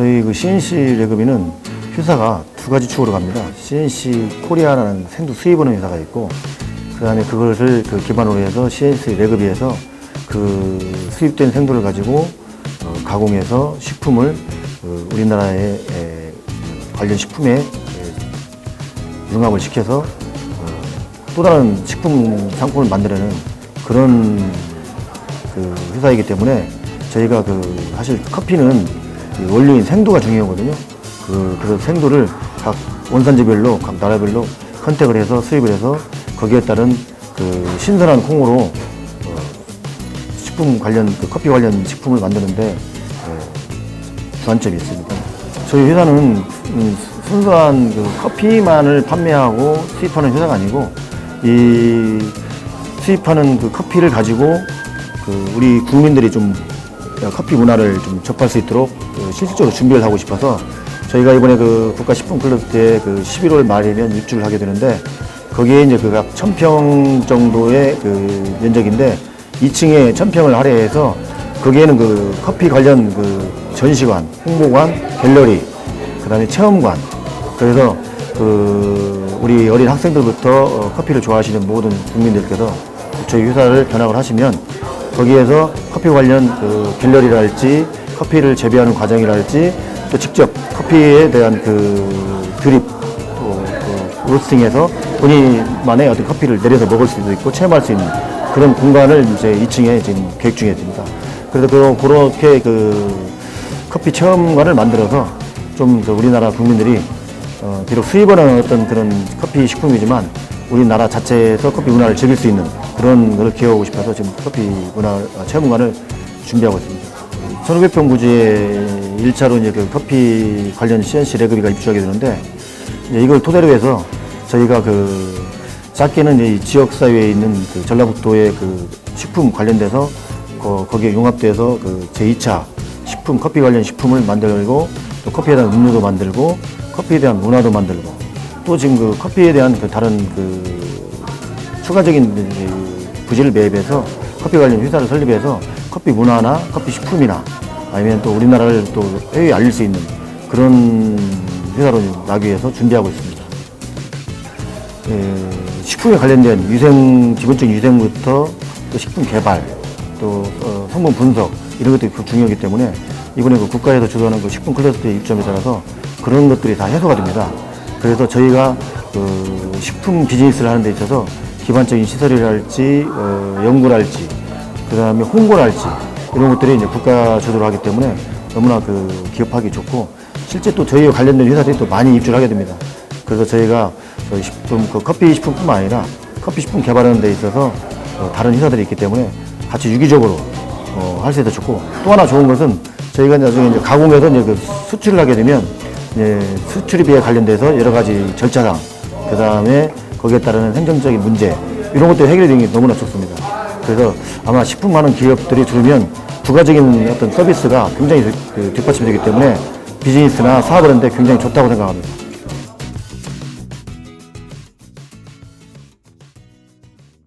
저희 그 CNC 레그비는 회사가 두 가지 축으로 갑니다. CNC 코리아라는 생두 수입하는 회사가 있고, 그 다음에 그것을 그 기반으로 해서 CNC 레그비에서 그 수입된 생두를 가지고 어, 가공해서 식품을 그 우리나라의 에, 관련 식품에 에, 융합을 시켜서 어, 또 다른 식품 상품을 만들어내는 그런 그 회사이기 때문에 저희가 그 사실 커피는 이 원료인 생두가 중요하거든요. 그 그래서 생두를 각 원산지별로 각 나라별로 컨택을 해서 수입을 해서 거기에 따른 그 신선한 콩으로 어, 식품 관련 그 커피 관련 식품을 만드는데 예, 주안점이 있습니다. 저희 회사는 음, 순수한 그 커피만을 판매하고 수입하는 회사가 아니고 이 수입하는 그 커피를 가지고 그 우리 국민들이 좀 커피 문화를 좀 접할 수 있도록 그 실질적으로 준비를 하고 싶어서 저희가 이번에 그 국가 식품 클러스터에 그 11월 말이면 입주를 하게 되는데 거기에 이제 그각 1000평 정도의 그 면적인데 2층에 1000평을 할애해서 거기에는 그 커피 관련 그 전시관, 홍보관, 갤러리, 그 다음에 체험관 그래서 그 우리 어린 학생들부터 어, 커피를 좋아하시는 모든 국민들께서 저희 회사를 변학을 하시면 거기에서 커피 관련 그 갤러리랄지 커피를 재배하는 과정이랄지 또 직접 커피에 대한 그 드립 또, 또 로스팅해서 본인만의 어떤 커피를 내려서 먹을 수도 있고 체험할 수 있는 그런 공간을 이제 2층에 지금 계획 중에 있습니다. 그래서 그, 그렇게 그 커피 체험관을 만들어서 좀그 우리나라 국민들이 어, 비록 수입하는 어떤 그런 커피 식품이지만 우리나라 자체에서 커피 문화를 즐길 수 있는 그런 것을 기여하고 싶어서 지금 커피 문화 어, 체험관을 준비하고 있습니다. 1500평 부지에 1차로 이제 그 커피 관련 CNC 레그비가 입주하게 되는데 이제 이걸 토대로 해서 저희가 그 작게는 이 지역 사회에 있는 그 전라북도의 그 식품 관련돼서 거, 거기에 융합돼서 그 제2차 식품 커피 관련 식품을 만들고 또 커피에 대한 음료도 만들고 커피에 대한 문화도 만들고 또 지금 그 커피에 대한 그 다른 그 추가적인 부지를 매입해서 커피 관련 회사를 설립해서 커피 문화나 커피 식품이나 아니면 또 우리나라를 또 해외에 알릴 수 있는 그런 회사로 나기 위해서 준비하고 있습니다. 예, 식품에 관련된 위생 기본적인 위생부터 또 식품 개발 또 어, 성분 분석 이런 것들이 그 중요하기 때문에 이번에 그 국가에서 주도하는 그 식품 클러스터에 입점에 따라서 그런 것들이 다 해소가 됩니다. 그래서 저희가 그 식품 비즈니스를 하는 데 있어서 기반적인 시설이랄지 어, 연구랄지 그 다음에 홍보랄지 이런 것들이 이제 국가 주도를 하기 때문에 너무나 그 기업하기 좋고 실제 또 저희와 관련된 회사들이 또 많이 입주를 하게 됩니다. 그래서 저희가 저희 식품, 그 커피 식품뿐만 아니라 커피 식품 개발하는 데 있어서 어, 다른 회사들이 있기 때문에 같이 유기적으로 어, 할 수 있어 좋고 또 하나 좋은 것은 저희가 나중에 이제 가공해서 이제 그 수출을 하게 되면 이제 수출입에 관련돼서 여러 가지 절차상 그 다음에 거기에 따르는 행정적인 문제 이런 것들이 해결이 되는 게 너무나 좋습니다. 그래서 아마 식품하는 기업들이 들으면 부가적인 어떤 서비스가 굉장히 그 뒷받침되기 때문에 비즈니스나 사업을 하는데 굉장히 좋다고 생각합니다.